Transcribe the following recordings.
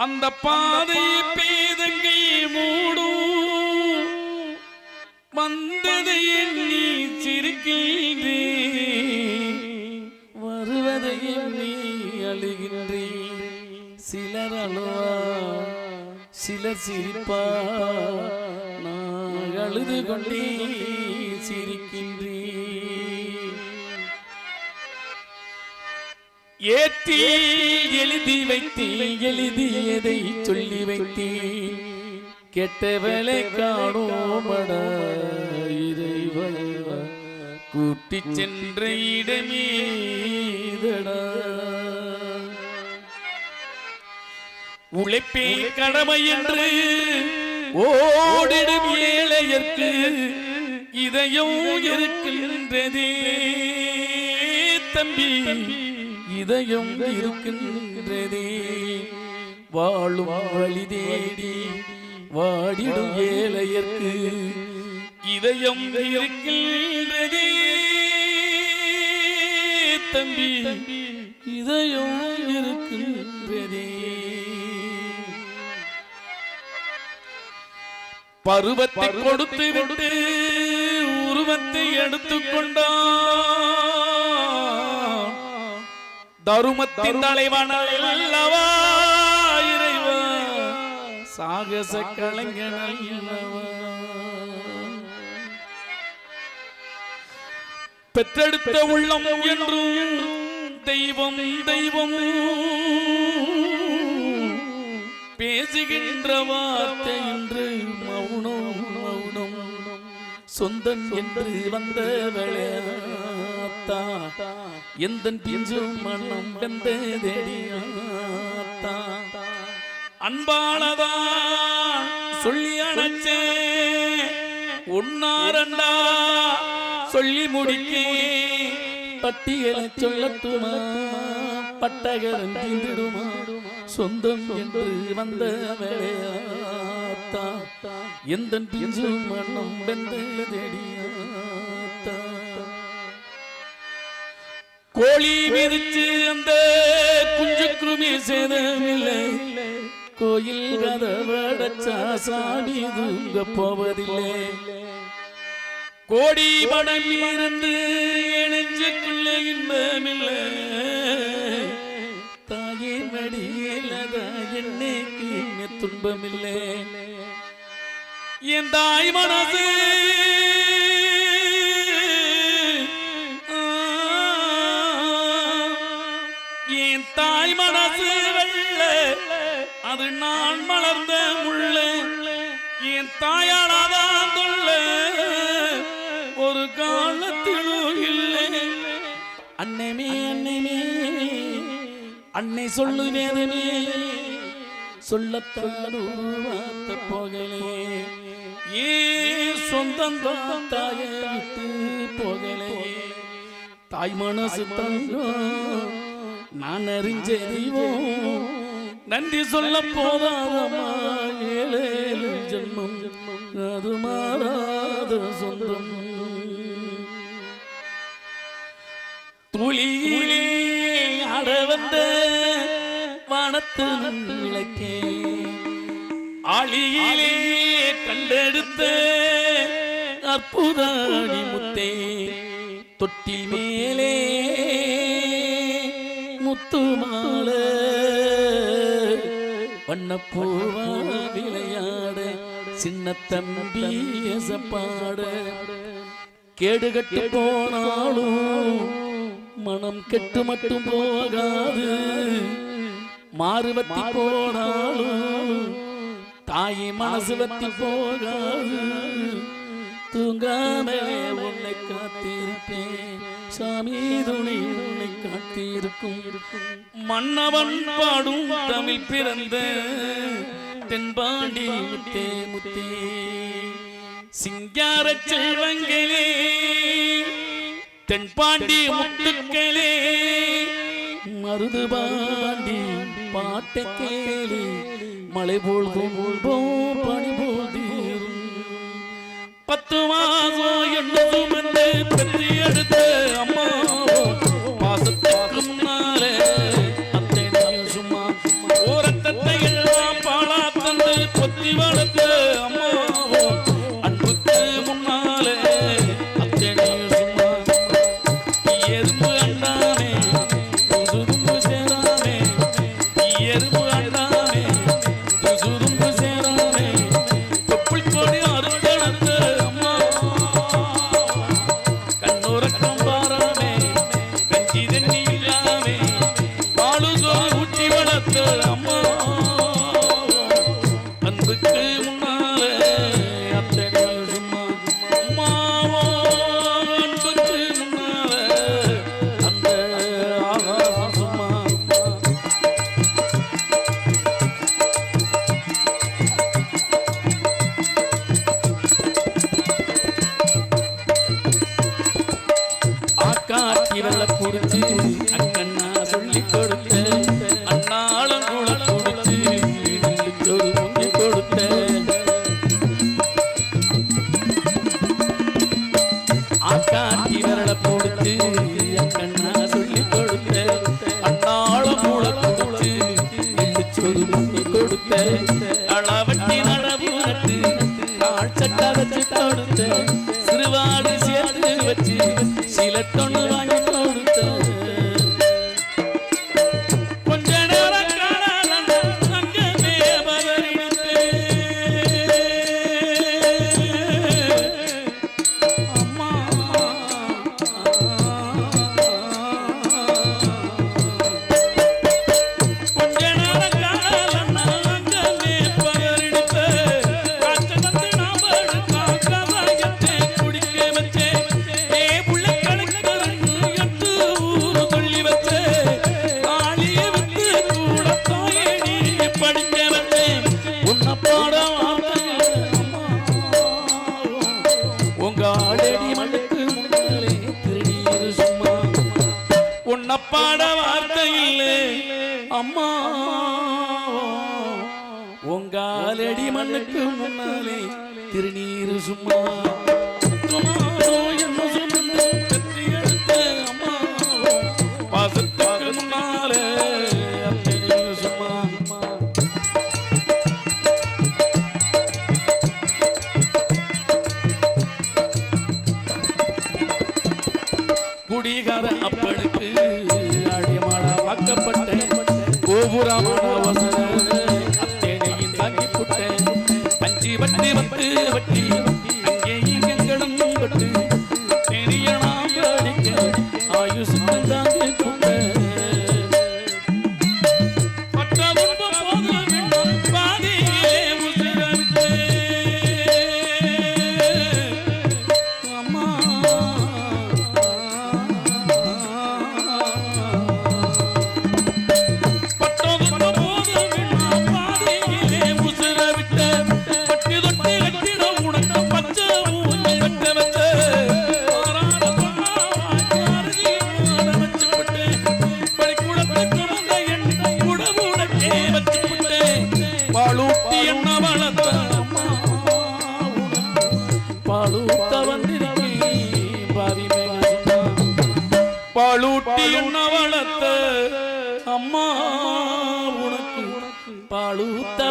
அந்த பாதை பேதங்கை மூடும் வந்ததை எண்ணி சிரிக்கின்றே. வருவதை எண்ணி அழுகின்றே. சிலர் அழுவா சிலர் சிரிப்பா. நான் அழுது கொண்டே சிரிக்கின்றேன் ஏற்றி எழுதி வைத்தே எழுதியதை சொல்லி வைத்தி. கெட்டவளை காணோமட இறைவா கூட்டி சென்ற இடமேதடா. உழைப்பே கடமை என்று ஓடிடும் ஏழையற்கு இதயம் இருக்கின்றதே தம்பி. இதயம் இருக்கின்றதே. வாழும் வழி தேடி வாடிடும் ஏழையர்க்கு இதயம் இருக்கின்றதே. தம்பி இதயம் இருக்கின்றதே. பருவத்தை கொடுத்து விட்டு உருவத்தை எடுத்துக்கொண்டான் தருமத்தின் தலைவன் அல்லவா இறைவா? சாகச கலைஞன் அல்லவா? பெற்றெடுத்த உள்ளம் என்றும் தெய்வம் தெய்வம் பேசுகின்ற வார்த்தை என்று மௌனம் மௌனம். சொந்தன் என்று வந்த விளையாத்தா எந்த பிஞ்சும் மனம் வெந்த தேடியாத்தா அன்பானதா சொல்லி அணைச்சே. உன்னாரண்டா சொல்லி முடிக்கே. பட்டியலை சொல்லட்டுமா? பட்டகரன் தீந்திடுமா? சொந்தம் என்று வந்த வேளையாத்தா எந்த பிஞ்சு மனம் வெந்ததெடியாத்தா கோழி மிதிச்சு அந்த குஞ்சு குருமி சேதமில்லை கோயில் கதவடச்சா சாமி தூங்க போவதில்லை. கோடி படம் இருந்து இணைஞ்சுக்குள்ள இன்பமில்லை. தாயின் மடியிலதா என்னைக்கு துன்பமில்லை. என் தாய் மனசு அது நான் மலர்ந்த முள்ள. என் தாயானாதான் தொல்ல. ஒரு காலத்திலும் இல்லை. அன்னைமே அன்னைமே. அன்னை சொல்லு வேதமே. சொல்லத்தான் போகலே ஏ சொந்தம் தாய விட்டு போகலே தாய் மனசு தங்கம். நான் அறிஞ்சறிவோம் நன்றி சொல்ல போதாதம்மா. ஏழேழு ஜென்மம். அது மாறாத சொந்தம். துளியிலே ஆட வந்த வானத்து விளக்கே. ஆளியிலே கண்டெடுத்த அற்புதாடி முத்தே. தொட்டி மேலே முத்து மாலை வண்ணப்பூவா விளையாட சின்ன தம்பி எசப்பாட கேடுகட்டு போனாலும் மனம் கெட்டு மட்டும் போகாது. மாறுவத்தி போனாலும் தாயி மனசு வத்தி போகாது. தூங்காமலே உன்னை காத்திருப்பேன். சாமி துணை உன்னை காத்திருக்கும் மன்னவன் பாடும் தமிழ் பிறந்த தென்பாண்டி முத்தே முத்தே. சிங்கார செல்வங்களே தென்பாண்டி முத்துக்களே மருது பாண்டி பாட்டை கேளி. மலை போல் போல் பனி போல் பத்து மாசம் என்னதும் என்று பெற்று எடுத்த அம்மாவோ பாடி கொடுத்த குடிகார அப்பனுக்கு அடிமான வாக்கப்பட்ட கோபுரமான வசன அத்தேனையும் தாங்கி புட்ட பஞ்சி வட்டி வந்து வட்டி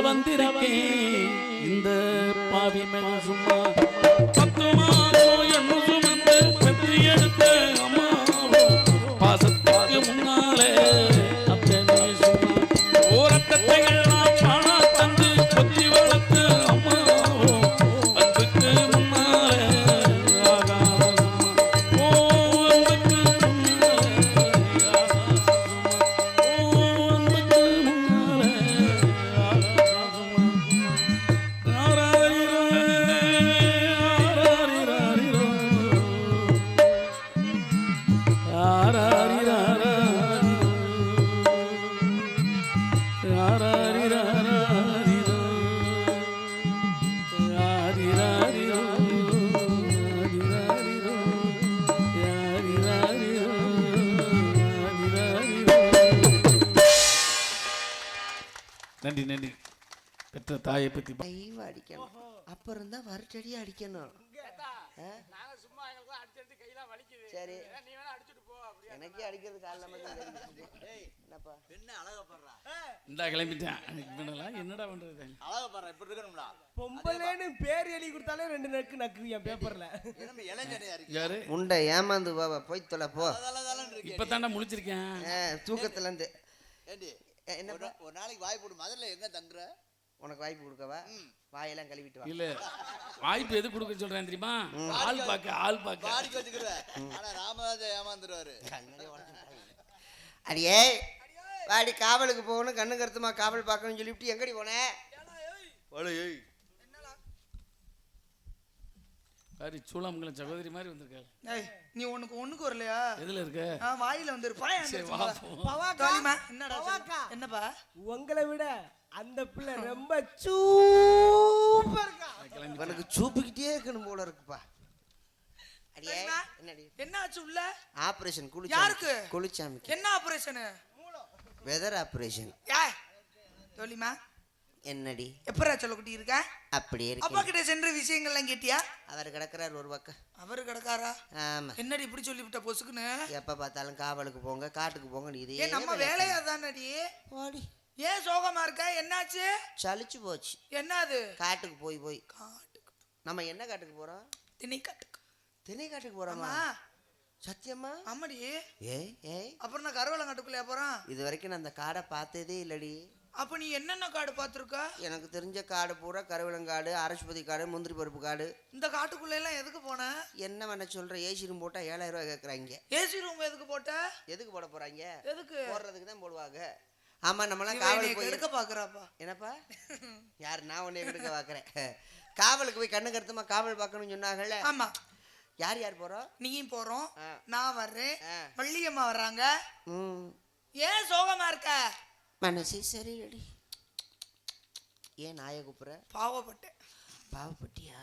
வந்திருக்கேன். இந்த பாவி மேல் சும்மா தாயை பற்றி லைவ் அடிக்கணும். அப்புறம் இருந்தா வறுச்சடி அடிக்கணும் சரி. எனக்கே அடிக்கிறது காலில் என்னப்பா? என்ன அழகப்படுறா இந்தா கிளம்பிட்டேன். என்னடா பண்றது? அழகப்படுறா இப்படி இருக்கணும்டா. பொம்பளைன்னு பேர் எழுதி கொடுத்தாலே ரெண்டு நக்கு நக்கு என் பேப்பர்ல யாரு? உண்டை ஏமாந்து பாவா போய் தொலை போ. இப்ப தாண்டா முடிச்சிருக்கேன் தூக்கத்துல இருந்து ஒரு நாளைக்கு வாய் போட்டு முதல்ல எங்க தங்குற? உனக்கு வாய்ப்பு கொடுக்கவா? வாயெல்லாம் கழுவிட்டு வா. இல்ல. வாய்ப்பு எது கொடுக்க சொல்றேன் தெரியுமா? ஆள் பார்க்க ஆள் பார்க்க. பாடிக்கு வச்சுக்கிடுவேன் ஆனா ராமராஜா ஏமாந்துருவாரு. அடியே வாடி காவலுக்கு போகணும் கண்ணு கருத்துமா காவல் பார்க்கணும்னு சொல்லிவிட்டு எங்கடி போனேன் பாரு சூளாமங்கலம் சகோதரி மாதிரி வந்திருக்காரு. ஏய் நீ உனக்கு ஒண்ணுக்கு வரலையா? எதுல இருக்க? வாயில வந்துரு பாயா சரி வா போவோம். காளிமா என்னடா. என்னப்பா? உங்களை விட அந்த பிள்ளை ரொம்ப கிளம்பி இவனுக்கு சூப்பிக்கிட்டே இருக்கணும் போல இருக்குப்பா. அடியே. என்னடி? என்ன ஆச்சு உள்ள? ஆபரேஷன் யாருக்கு? குளிச்சாமி குளிச்சாமிக்கு என்ன ஆபரேஷன்? வெதர் ஆபரேஷன் ஏய் தோழிமா என்னடி? எப்பரா சொல்லக்குட்டி இருக்க? அப்படியே அப்பா இருக்கு கிட்ட சென்ற விஷயங்கள்லாம் கேட்டியா? அவர் கிடக்குறார் ஒரு பக்கம். அவரு கிடக்காரா? ஆமா. என்னடி இப்படி சொல்லிவிட்ட பொசுக்குன்னு? எப்ப பார்த்தாலும் காவலுக்கு போங்க காட்டுக்கு போங்க இதே நம்ம வேலையா தானடி ஓடி ஏன் சோகமா இருக்க? என்னாச்சு? சலிச்சு போச்சு. என்னது? காட்டுக்கு போய் போய். காட்டுக்கு நம்ம என்ன காட்டுக்கு போறோம்? திணை காட்டுக்கு திணை காட்டுக்கு போறோமா? சத்தியமா ஆமாடி ஏய் ஏய். அப்புறம் நான் கருவலங்காட்டுக்குள்ளே போறேன்? இது வரைக்கும் நான் அந்த காடை பார்த்ததே இல்லடி. அப்ப நீ என்னென்ன காடு பார்த்துருக்க? எனக்கு தெரிஞ்ச காடு பூரா கருவிலங்காடு அரசுபதி காடு முந்திரி பருப்பு காடு. இந்த காட்டுக்குள்ள எல்லாம் எதுக்கு போன? என்ன பண்ண சொல்ற ஏசி ரூம் போட்டா ஏழாயிரம் ரூபாய் கேட்குறாங்க ஏசி ரூம் எதுக்கு போட்ட? எதுக்கு போட போறாங்க? எதுக்கு? போடுறதுக்கு தான் போடுவாங்க. ஆமா நம்மளாம் காவலுக்கு போய் கெடுக்க பாக்குறாப்பா. என்னப்பா? யார் நான் உன்னை எடுக்க பார்க்குறேன் காவலுக்கு போய் கண்ணு கருத்துமா காவல் பார்க்கணும்னு சொன்னாங்கல்ல? ஆமா. யார் யார் போறோம் நீயும் போறோம். நான் வர்றேன். வள்ளியம்மா வர்றாங்க. ஏன் சோகமா இருக்க? மனசே சரியில்லடி. ஏன் நாயை கூப்பிட்ற? பாவப்பட்டேன். பாவப்பட்டியா?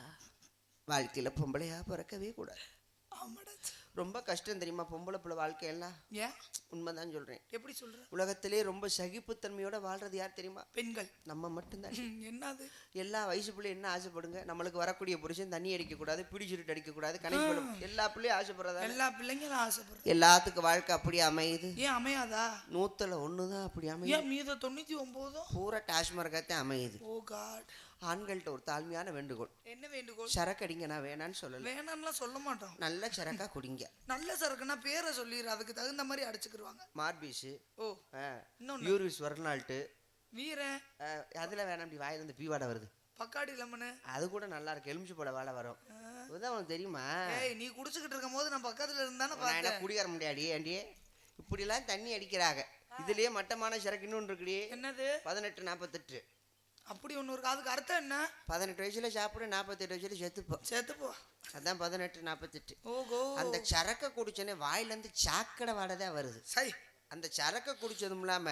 வாழ்க்கையில் பொம்பளையா பிறக்கவே கூடாது. ஆமாடா ரொம்ப கஷ்டம் தெரியுமா? பொம்பளை பிள்ளை வாழ்க்கையெல்லாம். ஏன்? உண்மைதான் சொல்கிறேன் எப்படி சொல்ற? உலகத்திலே ரொம்ப சகிப்புத்தன்மையோட வாழ்றது யார் தெரியுமா? பெண்கள். நம்ம மட்டும்தான். என்னது? எல்லா வயசு பிள்ளை என்ன ஆசைப்படுங்க? நம்மளுக்கு வரக்கூடிய புருஷன் தண்ணி அடிக்கக்கூடாது பிடி சுருட்டு அடிக்கக்கூடாது கணக்கு எல்லா பிள்ளையும் ஆசைப்படுறதா? எல்லா பிள்ளைங்களும் ஆசைப்படுறேன் எல்லாத்துக்கும் வாழ்க்கை அப்படி அமையுது. ஏன் அமையாதா? நூத்துல ஒன்று தான் அப்படி அமையுது. மீத தொண்ணூத்தி ஒன்பதும் பூரா டாஸ்மார்க்காத்தான் அமையுது. Oh God. ஆண்கள்கிட்ட ஒரு தாழ்மையான வேண்டுகோள். என்ன வேண்டுகோள்? சரக்கு அடிங்க நான் வேணான்னு சொல்லல. வேணாம்லாம் சொல்ல மாட்டோம். நல்ல சரக்கா குடிங்க. நல்ல சரக்குன்னா பேரை சொல்லிடுற அதுக்கு தகுந்த மாதிரி அடிச்சுக்கிருவாங்க. மார்பீஸு ஓ இன்னொன்னு. யூரிஸ் வரநாள்ட்டு வீரன். அதில் வேணாம் இப்படி வாயில இருந்து பீவாடை வருது. பக்காடி லெமனு. அது கூட நல்லா இருக்கு எலுமிச்சு போட வாழை வரும். உனக்கு தெரியுமா? நீ குடிச்சுக்கிட்டு இருக்கும் போது நான் பக்கத்துல இருந்தானே பார்த்தேன். குடிகார முடியாடி இப்படிலாம் தண்ணி அடிக்கிறாங்க. இதுலயே மட்டமான சரக்கு இன்னொன்று இருக்குடி. என்னது? பதினெட்டு நாற்பத்தெட்டு அப்படி ஒண்ணு இருக்கு. அதுக்கு அர்த்தம் என்ன? பதினெட்டு வயசுல சாப்பிட நாற்பத்தெட்டு வயசுல செத்துப்போம் சேர்த்து போ அதான் பதினெட்டு நாற்பத்தெட்டு ஓகோ அந்த சரக்கை குடிச்சோன்னே வாயிலேருந்து சாக்கடை வாடை தான் வருது. சை. அந்த சரக்கை குடிச்சதும் இல்லாம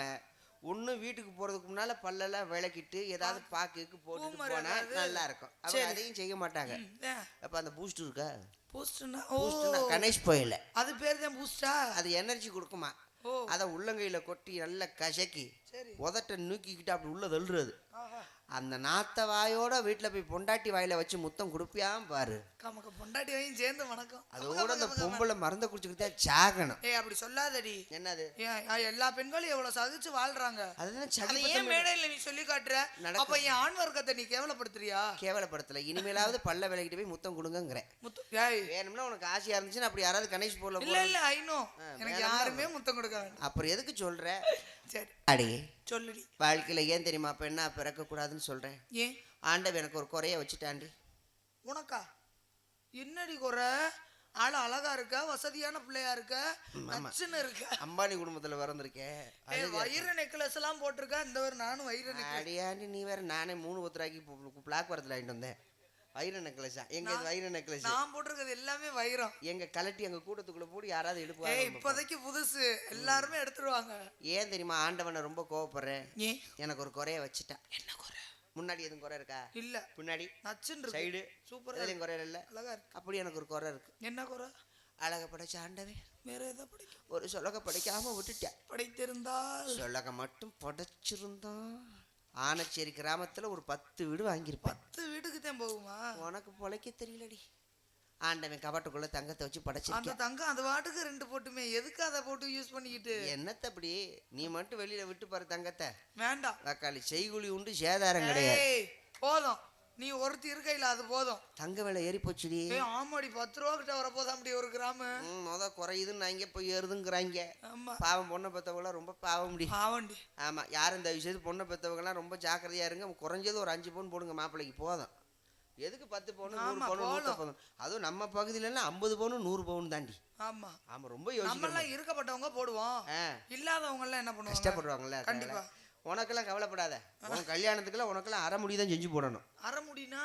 ஒண்ணு வீட்டுக்கு போறதுக்கு முன்னால பல்லெல்லாம் விளக்கிட்டு ஏதாவது பாக்குக்கு போனா ஏதாவது? நல்லா இருக்கும். அவங்க அதையும் செய்ய மாட்டாங்க. அப்ப அந்த பூஸ்ட் இருக்கா? பூஸ்ட்னா கணேஷ் போயில அது பேர் தான் பூஸ்டா அது எனர்ஜி கொடுக்குமா? அதை உள்ளங்கையில கொட்டி நல்லா கசக்கி உதட்ட நூக்கிக்கிட்டு அப்படி உள்ள தள்ளுறது. அந்த நாத்த வாயோட வீட்டுல போய் பொண்டாட்டி வாயில வச்சு முத்தம் கொடுப்பியாம் பாரு. கமக்க பொண்டாட்டி வையும் சேர்ந்து வணக்கம். அதோட அந்த பொம்பளை மறந்த குடிச்சுக்கிட்டே சாகணும். ஏய் அப்படி சொல்லாதடி. என்னது? எல்லா பெண்களும் எவ்வளவு சகிச்சு வாழ்றாங்க. அதுதான் ஏன் மேடையில நீ சொல்லி காட்டுற. அப்ப என் ஆண் வர்க்கத்தை நீ கேவலப்படுத்துறியா? கேவலப்படுத்தல. இனிமேலாவது பல்ல விளக்கிட்டு போய் முத்தம் ஏய். வேணும்னா உனக்கு ஆசையா இருந்துச்சுன்னா அப்படி யாராவது கணேஷ் போல இல்ல இல்ல ஐநோ எனக்கு? யாருமே முத்தம் கொடுக்க அப்புறம் எதுக்கு சொல்ற? சரி. அடி. சொல்லுடி. வாழ்க்கையில ஏன் தெரியுமா? பெண்ணா பிறக்க கூடாதுன்னு சொல்றேன். ஏன்? ஆண்டவன் எனக்கு ஒரு குறைய வச்சுட்டாண்டி. உனக்கா? என்னடி குறை? ஆளு அழகா இருக்க வசதியான பிள்ளையா இருக்க நச்சுன்னு இருக்க. அம்பானி குடும்பத்துல பிறந்திருக்கேன் வைர நெக்லஸ் எல்லாம் போட்டிருக்க இந்த ஒரு நானும் நெக்லஸ் அடியாண்டி நீ வேற நானே மூணு ஒத்துராக்கி பிளாக் வரத்துல வாங்கிட்டு வந்தேன். வைர நெக்லஸா எங்க இது வைர நெக்லஸ் நான் போட்டிருக்கிறது எல்லாமே வைரம். எங்க கலட்டி எங்க கூட்டத்துக்குள்ள போட்டு யாராவது ஏய் எடுப்புவாங்க இப்போதைக்கு புதுசு. எல்லாருமே எடுத்துருவாங்க. ஏன் தெரியுமா ஆண்டவனை ரொம்ப கோவப்படுறேன்? எனக்கு ஒரு குறைய வச்சுட்டான் என்ன குறை? முன்னாடி எதுவும் குறை இருக்கா? இல்ல. பின்னாடி? நச்சுன்னு சைடு சூப்பரா எதுலையும் குறை இல்லை. அழகா இருக்கு. அப்படி எனக்கு ஒரு குறை இருக்கு. என்ன குறை? அழக படைச்ச ஆண்டவன். வேற எதை படிக்கும். ஒரு சொலக படைக்காம விட்டுட்டேன். படைத்திருந்தால். சொலக மட்டும் படைச்சிருந்தான் ஆனச்சேரி கிராமத்துல ஒரு பத்து வீடு வாங்கியிருப்பான். பத்து வீட்டுக்கு தான் போகுமா? உனக்கு பொழைக்க தெரியலடி. ஆண்டவன் கபாட்டுக்குள்ள தங்கத்தை வச்சு அந்த படைச்சிருக்கேன் தங்கம் அந்த வாட்டுக்கு ரெண்டு போட்டுமே. எதுக்கு அதை போட்டு யூஸ் பண்ணிக்கிட்டு? என்னத்த அப்படி? நீ மட்டும் வெளியில விட்டு பாரு தங்கத்தை. வேண்டாம். தக்காளி செய்குழி உண்டு சேதாரம் கிடையாது. போதும். நீ ஒருத்தி இருக்கையில அது போதும். தங்க விலை ஏறி போச்சுடி. ஆமாடி பத்து ரூபா கிட்ட வரப்போதா அப்படி ஒரு கிராமு. முத குறையுதுன்னு நான் இங்கே போய் ஏறுதுங்கிறாங்க. ஆமா. பாவம் பொண்ணை பெற்றவங்களாம் ரொம்ப பாவம் முடி ஆவண்டி ஆமாம் யாரும் தயவு செய்து பொண்ணை பெற்றவங்கலாம் ரொம்ப ஜாக்கிரதையா இருங்க. குறைஞ்சது ஒரு அஞ்சு பவுன் போடுங்க மாப்பிள்ளைக்கு போதும். எதுக்கு பத்து பவுன் நூறு ஆமா, பவுன் நூற்று. பவுன்? அதுவும் நம்ம பகுதியிலலாம் ஐம்பது பவுன் நூறு பவுன் தாண்டி. ஆமா. ஆமாம் ரொம்ப யோசிக்கணும். நம்மெல்லாம் இருக்கப்பட்டவங்க போடுவோம். இல்லாதவங்க எல்லாம் என்ன பண்ணுவாங்க? கஷ்டப்படுவாங்கல்ல கண்டிப்பா. உனக்கெல்லாம் கவலைப்படாத. உன் கல்யாணத்துக்குலாம் உனக்கெல்லாம் அரை முடி தான் செஞ்சு போடணும். அரை முடினா?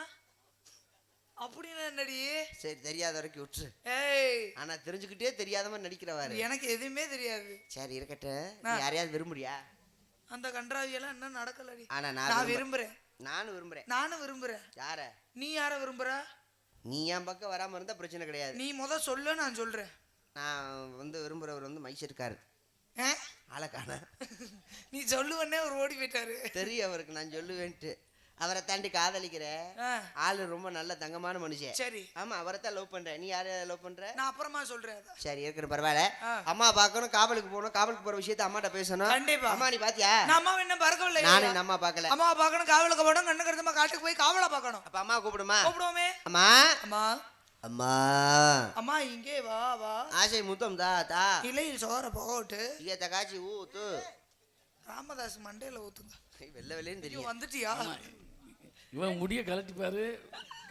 அப்படின்னா என்னடி? சரி தெரியாத வரைக்கும் விட்டுரு. ஏய். ஆனா தெரிஞ்சுக்கிட்டே தெரியாத மாதிரி நடிக்கிறவாரு. எனக்கு எதுவுமே தெரியாது. சரி இருக்கட்டும். யாரையாவது விரும்புறியா? அந்த கன்றாவியெல்லாம் என்ன நடக்கலடி. ஆனா நான் நான் விரும்ப- விரும்புறேன். நானும் விரும்புறேன். நானும் விரும்புறேன். யார? நீ யார விரும்புற? நீ என் பக்கம் வராம இருந்தா பிரச்சனை கிடையாது. நீ முத சொல்லு நான் சொல்றேன். நான் வந்து விரும்புறவர் வந்து மைசூர்கார் ஆ? ஆளக்கான. நீ சொல்லுவன்னே ஒரு ஓடி போயிட்டாரு. தெரியும் அவருக்கு நான் சொல்லுவேன்ட்டு. அவரை தாண்டி காதலிக்கிற ஆளு ரொம்ப நல்ல தங்கமான மனுஷன். சரி. ஆமா அவரை தான் லவ் பண்ற. நீ யார லவ் பண்ற? நான் அப்புறமா சொல்றேன். சரி இருக்கிற பரவாயில்ல. அம்மா பார்க்கணும் காவலுக்கு போகணும் காவலுக்கு போற விஷயத்த அம்மாட்ட பேசணும். கண்டிப்பா. அம்மா நீ பாத்தியா? நான் அம்மாவை என்ன பறக்கவில்லை நானே அம்மா பார்க்கல. அம்மாவை பார்க்கணும் காவலுக்கு போகணும் கண்ணு கருத்தமா காட்டுக்கு போய் காவலை பார்க்கணும். அப்ப அம்மா கூப்பிடுமா? கூப்பிடுவோமே. அம்மா. அம்மா. அம்மா. அம்மா இங்கே வா வா. ஆசை முத்தம் தா தா. இலையில் சோற போகட்டு ஈயத்த காய்ச்சி ஊத்து. ராமதாஸ் மண்டையில ஊத்துங்க. வெள்ளை வெள்ளைன்னு தெரியும். வந்துட்டியா? இவன் முடிய கலட்டிப்பாரு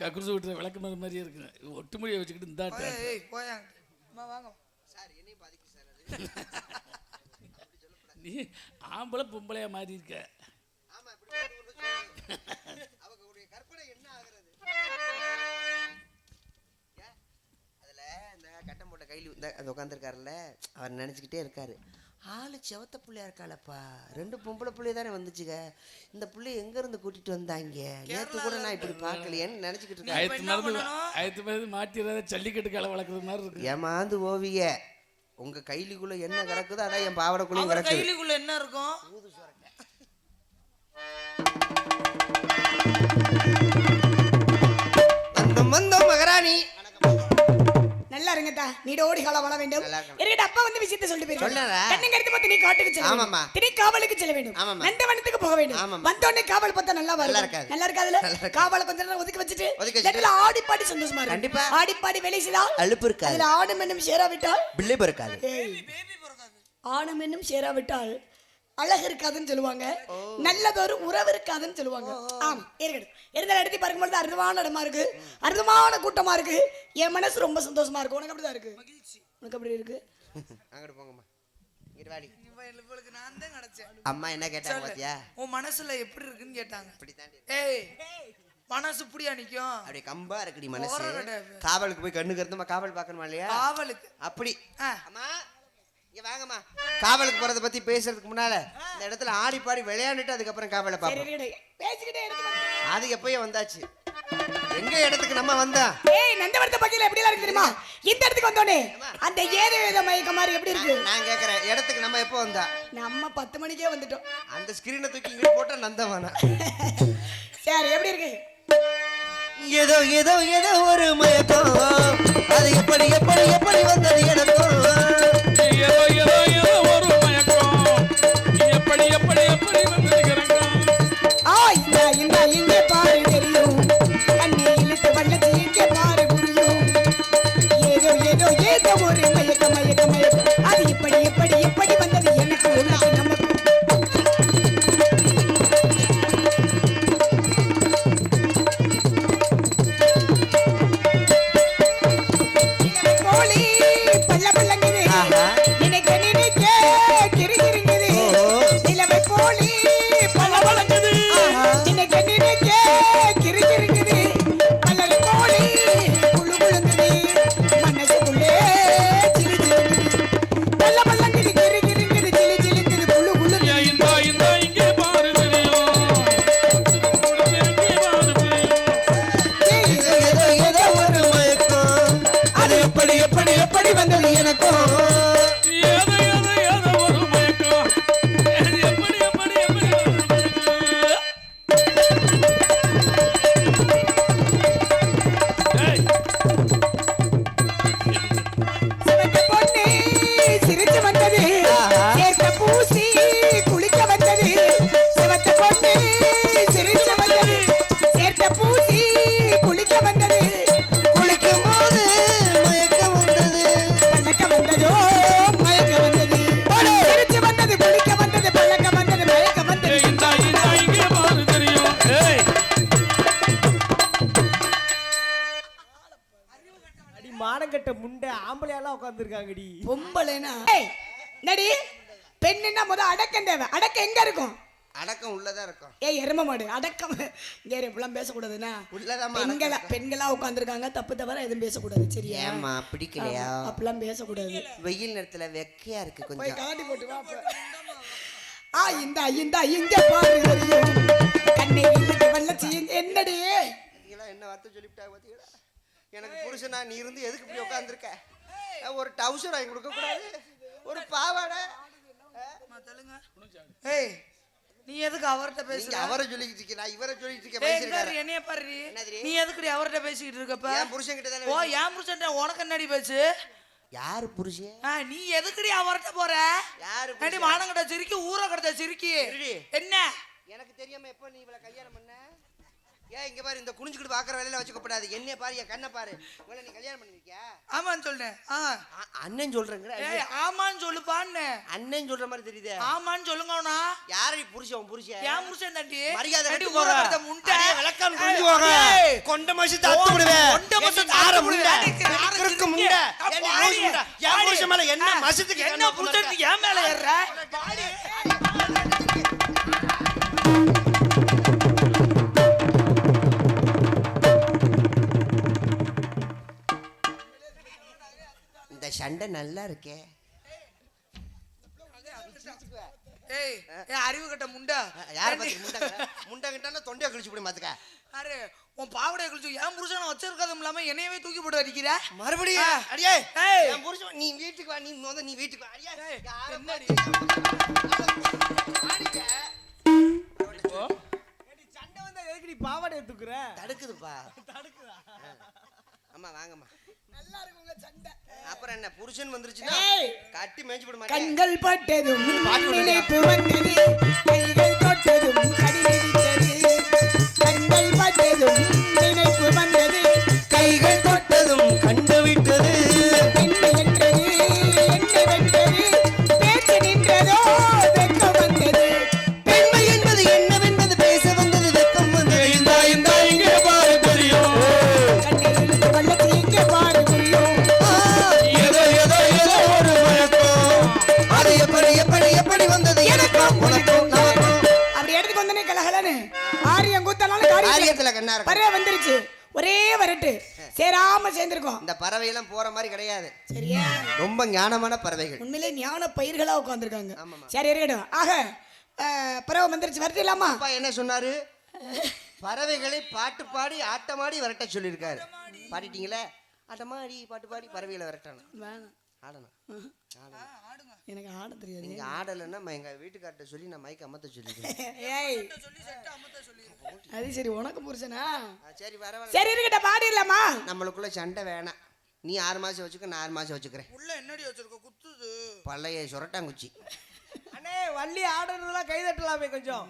கக்குரிசு விட்டுற விளக்குனது மாதிரியே இருக்கு ஒட்டு முடியை வச்சுக்கிட்டு இந்த போயாங்க அம்மா வாங்க. சார் என்னையும் பாதிக்கு சார் அது. நீ ஆம்பளை பொம்பளையா மாறி இருக்க. அவங்களுடைய கற்பனை என்ன ஆகுறது? போட்ட கையில் இந்த அது உட்காந்துருக்காருல்ல அவர் நினச்சிக்கிட்டே இருக்காரு. ஆளு செவத்த புள்ளையா இருக்காளப்பா. ரெண்டு பொம்பளை புள்ளைய தானே வந்துச்சுங்க இந்த புள்ளைய எங்க இருந்து கூட்டிட்டு வந்தாங்க? நேத்து கூட நான் இப்படி பார்க்கலையேன்னு நினைச்சுக்கிட்டு மருந்து மாட்டிடுறத ஜல்லிக்கட்டு காலை வளர்க்குறது மாதிரி இருக்கு. ஏமாந்து ஓவிய. உங்க கைலிக்குள்ள என்ன கிடக்குதோ அதான் என் பாவடைக்குள்ளேயும் கிடக்குது. கையிலுக்குள்ள என்ன இருக்கும்? அந்த மந்த மகராணி. நல்லா இருங்கத்தா நீடோடி காலம் வாழ வேண்டும். இருக்கட்டும் அப்பா வந்து விஷயத்தை சொல்லி போயிருக்காரு சொன்னாரா? கண்ணு கருத்து பார்த்து நீ காட்டுக்கு செல்ல. வேண்டும் திணை காவலுக்கு செல்ல வேண்டும். நந்தவனத்துக்கு போக வேண்டும் ஆமாம்மா. வந்தோடனே காவல் பார்த்தா நல்லா வரும் இருக்காது. நல்லா இருக்காதுல இருக்காது. காவலை கொஞ்ச நேரம் ஒதுக்கி வச்சுட்டு இடத்துல ஆடி பாடி சந்தோஷமா இருக்கும் கண்டிப்பா. ஆடி பாடி வேலை செய்தால் அலுப்பு இருக்காது அதுல ஆடும் என்னும் சேராவிட்டால் பிள்ளை பிறக்காது ஆணும் என்னும் சேராவிட்டால் அழகு இருக்காதுன்னு சொல்லுவாங்க நல்லதொரு உறவு இருக்காதுன்னு சொல்லுவாங்க ஆம் இருக்கட்டும் இருந்த இடத்தை பார்க்கும்போது அற்புதமான இடமா இருக்கு. அற்புதமான கூட்டமா இருக்கு. என் மனசு ரொம்ப சந்தோஷமா இருக்கு. உனக்கு அப்படிதான் இருக்கு? மகிழ்ச்சி. உனக்கு அப்படி இருக்கு? அங்கிட்டு போங்கம்மா. இங்கிட்டு வாடி. இவ- இவளுக்கு நான் தான் கிடைச்சேன். அம்மா என்ன கேட்டாங்க பாத்தியா? உன் மனசுல எப்படி இருக்குன்னு கேட்டாங்க. இப்படி தாண்டி ஏய் மனசு இப்படியா நிக்கும்? அப்படியே கம்பா இருக்குடி மனசு. காவலுக்கு போய் கண்ணு கருத்துமா காவல் பார்க்கணுமா இல்லையா? காவலுக்கு. அப்படி. அம்மா இங்க வாங்கம்மா. காவலுக்கு போறத பத்தி பேசுறதுக்கு முன்னால இந்த இடத்துல ஆடி பாடி விளையாண்டுட்டு அதுக்கப்புறம் காவலை பார்ப்போம். பேசிக்கிட்டே அது எப்பயும் வந்தாச்சு. எங்க இடத்துக்கு நம்ம வந்தா? ஏய் நந்தவரத்த பக்கையில எப்படி இருக்கு தெரியுமா? இந்த இடத்துக்கு வந்தோனே அந்த ஏதோ ஏதோ மயக்க மாதிரி எப்படி இருக்கு? நான் கேக்குறேன். இடத்துக்கு நம்ம எப்போ வந்தா? நம்ம பத்து மணிக்கே வந்துட்டோம். அந்த ஸ்கிரீனை தூக்கி இங்க போட்டா நந்தவானா? சரி எப்படி இருக்கு? ஏதோ ஏதோ ஏதோ ஒரு மயக்கம். அது எப்படி எப்படி எப்படி வந்தது எனக்கும்? ஏதோ வந்தது உட்காந்துருக்காங்கடி பொம்பளைனா. ஏய், நடி பெண்ணுன்னா முத அடக்கம் தேவை. அடக்கம் எங்க இருக்கும்? அடக்கம் உள்ளதான் இருக்கும். ஏய் எரும மாடு. அடக்கம். இங்கே இப்பெல்லாம் பேசக்கூடாதுன்னா. உள்ளதாம்மா பெண்களா பெண்களா உட்காந்துருக்காங்க தப்பு தவிர எதுவும் பேசக்கூடாது சரியா? ஏம்மா பிடிக்கலையா? அப்படிலாம் பேசக்கூடாது. வெயில் நேரத்துல வெக்கையா இருக்கு போய் கொஞ்சம் காட்டி போட்டு வா. ஆ இந்த இந்த இங்க பாரு கண்ணை இழுத்து வல்லச்சி என்னடி? என்ன வார்த்தை சொல்லிவிட்டா பாத்தீங்களா? எனக்கு புருஷனா நீ இருந்து எதுக்கு இப்படி உட்காந்துருக்க ஒரு டவுசர் வாங்கி கொடுக்க கூடாது. ஒரு பாவாடை. ஏய். நீ எதுக்கு அவர்கிட்ட பேசுற? அவரை சொல்லிக்கிட்டு இருக்கீங்க. நான் இவரை சொல்லிட்டு இருக்கேன். என்னைய பாரு? நீ எதுக்குடி அவர்கிட்ட பேசிக்கிட்டு இருக்கப்ப என் புருஷன் கிட்ட ஓ ஏன் புருஷன் உனக்கு என்னடி பேச்சு? யாரு புருஷன்? நீ எதுக்குடி அவர்கிட்ட போற? யாரு அடி? மானங்கட்ட சிரிக்கி ஊரை கடத்த சிரிக்கி. என்ன? எனக்கு தெரியாம எப்ப நீ இவளை கல்யாணம் பண்ண? ஏன் இங்க பாரு இந்த குனிஞ்சுக்கிட்டு பாக்குற வேலையில வச்சுக்கப்படாது. என்னைய பாரு என் கண்ணை பாரு. இவளை நீ கல்யாணம் பண்ணிருக்கியா? ஆமான்னு சொல்றேன். அண்ணன் சொல்றேங்கிற. ஆமான்னு சொல்லுப்பான்னு. அண்ணன் சொல்ற மாதிரி தெரியுதே. ஆமான்னு சொல்லுங்கண்ணா. யாரு புருஷன் புருஷன்? ஏன் புருஷன் தண்டி. மரியாதை கட்டு. கடத்த முண்டை. விளக்கம் புரிஞ்சு போங்க. கொண்ட மசித்து அத்து விடுவேன். கொண்ட ஆற அத்து முண்டை. என்ன. புருஷன் மேல மசித்துக்கு என்ன குத்துறா? ஏன் மேல ஏறுற? சண்டை நல்லா இருக்கே. ஏய் ஏய், அறிவு கட்ட முண்டா. யார பத்தி முண்டை? முண்டை கிட்டான தொண்டையை கிழிச்சு போய் மாத்துக்க. அரே உன் பாவடைய கழிச்சு என் புருஷனை வச்சிருக்கதும் இல்லாம என்னையவே தூக்கி போட்டு அடிக்கிற? மறுபடியும். அடியே ஏய். என் புருஷன் நீ வீட்டுக்கு வா நீ முத நீ வீட்டுக்கு வா. அடியே என்னடி? சண்டை வந்தா எதுக்கு பாவாடை தூக்குற? தடுக்குதுப்பா. அம்மா வாங்கம்மா. நல்லா இருக்குங்க சண்டை அப்புறம் என்ன புருஷன் வந்துருச்சுன்னா. கட்டி மேய்ச்சி விட மாட்டேன் கண்கள் பட்டதும் பாட்டு விடுங்க. நினைப்பு வந்தது கைகள் தொட்டதும் கடிதடித்தது கண்கள் பட்டதும் நினைப்பு வந்தது கைகள் தொட்டதும் கண்டு விட்டது காரியத்துல கண்ணா இருக்கும் பறவை வந்துருச்சு. ஒரே வரட்டு. சேராம சேர்ந்திருக்கோம். இந்த பறவை எல்லாம் போற மாதிரி கிடையாது. சரியா? ரொம்ப ஞானமான பறவைகள். உண்மையிலே ஞான பயிர்களா உட்காந்துருக்காங்க. சரி இருக்கட்டும். ஆக பறவை வந்துருச்சு. வரட்டு இல்லாமா? அப்பா என்ன சொன்னாரு? பறவைகளை பாட்டு பாடி ஆட்டமாடி விரட்ட சொல்லியிருக்காரு. பாடிட்டீங்களே? ஆட்டமாடி பாட்டு பாடி பறவைகளை விரட்டணும். ஆடணும். ஆடணும். எனக்கு ஆட தெரியாது. நீங்க ஆடலைன்னா ம- எங்க வீட்டுக்கார்ட்ட சொல்லி நான் மைக் அமத்த சொல்லிடுறேன். ஏய். அது சரி உனக்கு புருஷனா? ஆ, சரி பரவாயில்ல சரி இருக்கட்ட பாடிடலாமா? நம்மளுக்குள்ள சண்டை வேணாம். நீ ஆறு மாசம் வச்சுக்க நான் ஆறு மாசம் வச்சுக்கிறேன். உள்ள என்னடி வச்சிருக்க? குத்துது. பழைய சுரட்டாங்குச்சி. அண்ணே வள்ளி ஆடுறதுலாம் கை தட்டலாமே கொஞ்சம்.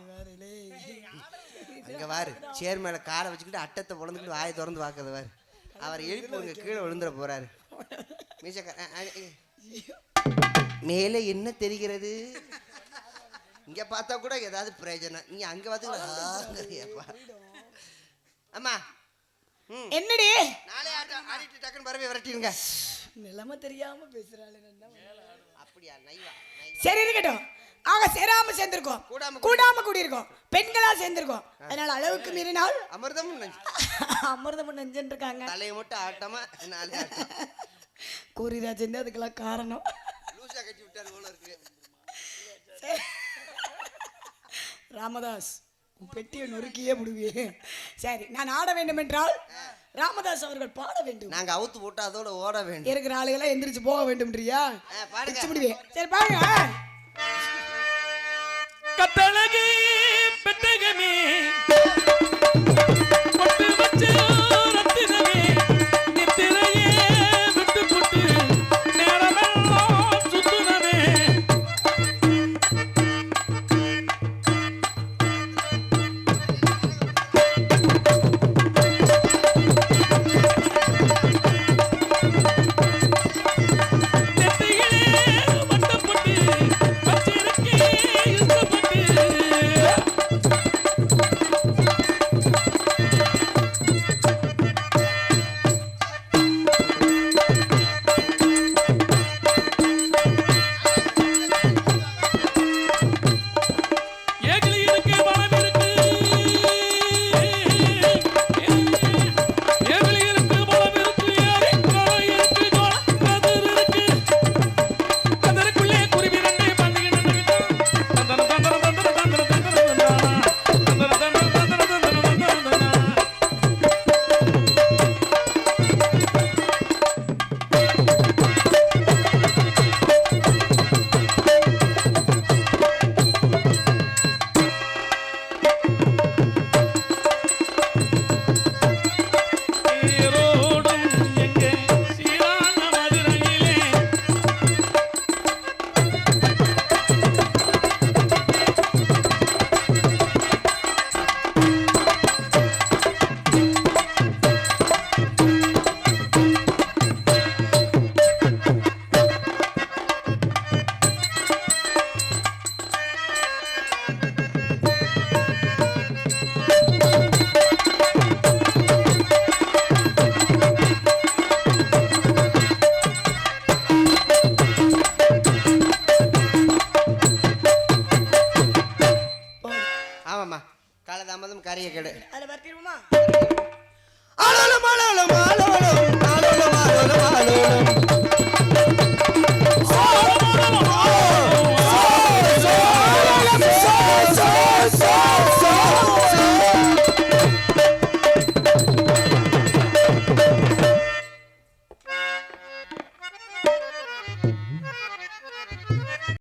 அங்க வாரு சேர் மேல காலை வச்சுக்கிட்டு அட்டத்தை பொழந்துக்கிட்டு வாயை திறந்து பார்க்கறது வாரு அவர் எழுப்பி கீழே விழுந்துட போறாரு. மீசக்கார. மேலே என்ன தெரிகிறது? இங்க பார்த்தா கூட ஏதாவது பிரயோஜனம். நீ அங்க பார்த்து அம்மா. என்னடி? நாளை ஆட்டம் ஆடிட்டு டக்குன்னு பறவை விரட்டிடுங்க. நிலைமை தெரியாம பேசுறாள் அப்படியா நைவா சரி இருக்கட்டும். ஆக சேராம சேர்ந்திருக்கோம். கூடாம கூடியிருக்கோம். பெண்களா சேர்ந்திருக்கோம். அதனால அளவுக்கு மீறினால் அமிர்தம். அமிர்தம் நெஞ்சுன்னு இருக்காங்க தலையை மட்டும் ஆட்டமா ஆட்டம் கூறிராஜன் அதுக்கெல்லாம் காரணம் லூசா கட்டி விட்டாரு போல இருக்கு ராமதாஸ் உன் பெட்டியை நொறுக்கியே விடுவே சரி நான் ஆட வேண்டும் என்றால் ராமதாஸ் அவர்கள் பாட வேண்டும். நாங்க அவுத்து போட்டு அதோட ஓட வேண்டும். இருக்கிற ஆளுகளை எந்திரிச்சு போக வேண்டும்ன்றியா. வச்சு விடுவேன் சரி பாருங்க. கத்தழகி